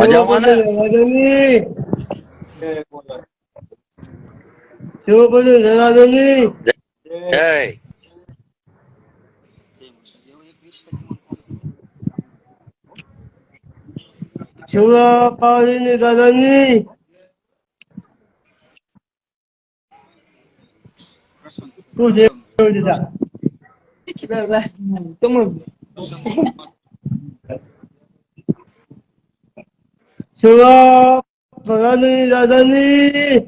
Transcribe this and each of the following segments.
મજામાં ને શિવપતિ જનાર્દનની જય શિવરા પાણીની દાદાની શું છે દીધા ભગવાનની દાદાની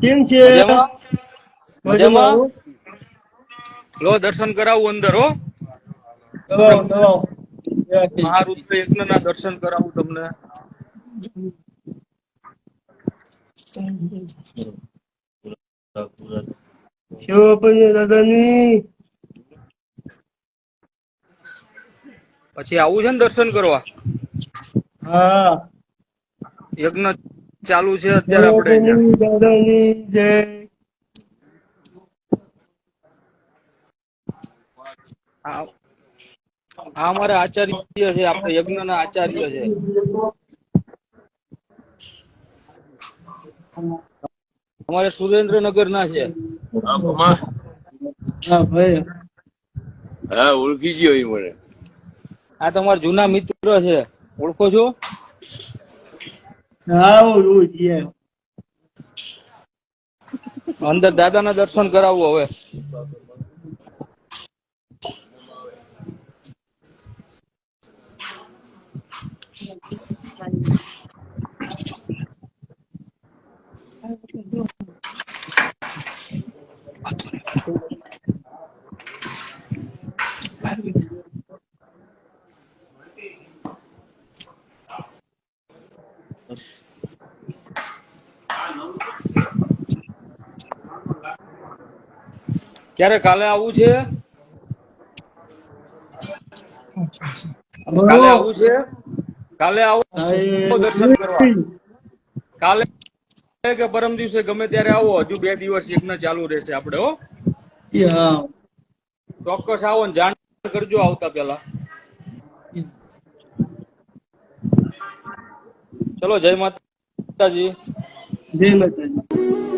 કેમ છે? લો દર્શન કરાવું અંદર હો. મહારુદ્ર યજ્ઞ ના દર્શન કરાવું તમને. શિવ દાદાની પછી આવું છે ને દર્શન કરવા? હા. યજ્ઞ ચાલુ છે અત્યારે આપણે આ અમારા આચાર્ય છે આપણે યજ્ઞ ના આચાર્ય છે. અમારે સુરેન્દ્રનગર ના છે હા ભાઈ. હા ઓળખી ગયો એ મને. આ તમારા જૂના મિત્ર છે. ઓળખો છો? હા ઓળું છીએ અંદર દાદાના દર્શન કરાવવું હવે. ક્યારે કાલે આવવું છે? કાલે આવું છે? કાલે આવો દર્શન કરવા? કાલે કે પરમ દિવસે ગમે ત્યારે આવો હજુ બે દિવસ યજ્ઞ ચાલુ રહેશે આપણે હો. હા. ચોક્કસ આવો ને જાણ કરજો આવતા પેલા ચલો જય માતાજી. જય માતાજી.